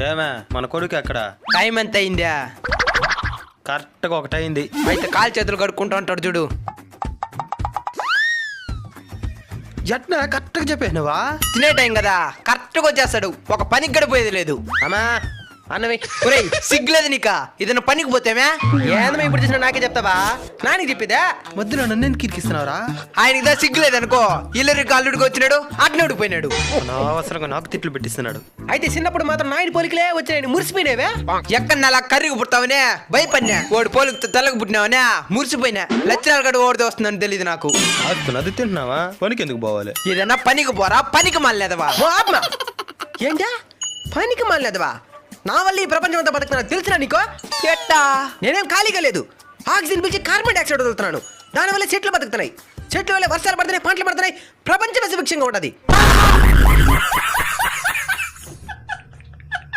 ఏమే మన కొడుకు ఎక్కడ? టైం ఎంత అయిందా కరెక్ట్గా ఒకటైంది అయితే కాలు చేతులు కడుక్కుంటూ ఉంటాడు చూడు. ఎట్నా కరెక్ట్గా చెప్పేసినవా? తినే టైం కదా కరెక్ట్గా వచ్చేస్తాడు. ఒక పనికి గడిపోయేది లేదు. అమ్మా అన్నవి ఒరేయ్ సిగ్గులేదు నీక? ఇదన్న పనికి పోతేమే? ఏందమ్మా ఇప్పుడు చేసిన నాకే చెప్తావా? నానికి చెప్పేదా? వద్దురా నన్ను ఎందుకు కిరికిస్తున్నావురా? ఆయనకి దా సిగ్గులేదు అనుకో. ఇల్లరికి అల్లుడికి వచ్చినాడు అట్నే ఉడిపోయినాడు అవసరంగా నాకు తిట్లు పెట్టిస్తున్నాడు. అయితే చిన్నప్పుడు మాత్రం నాయన పోలికలే వచ్చాయని మురిసిపోయినావే? ఎక్కడ అలా కర్రీకి పుట్టావనే భయపడినా? ఓడి పోలికి తెల్లగా పుట్టినావనే? మురిసిపోయినా? లచ్చనాలు గడు ఓడితే వస్తుందని తెలియదు నాకు. అది తింటున్నావా? పనికి ఎందుకు పోవాలి? ఏదన్నా పనికి పోరా? పనికి మాలేదవా ఏంటా? పనికి మాలేదవా నా వల్ల ఈ ప్రపంచం అంతా బతుకుతున్నా తెలుసునా నీకో? ఎట్టా? నేనేం ఖాళీగా లేదు. ఆక్సిజన్ పిలిచి కార్బన్ డైఆక్సైడ్ వదులుతున్నాను. దానివల్ల చెట్లు బతుకుతున్నాయి. చెట్ల వల్ల వర్షాలు పడుతున్నాయి పంటలు పడుతున్నాయి. ప్రపంచం సుభిక్షంగా ఉంటది.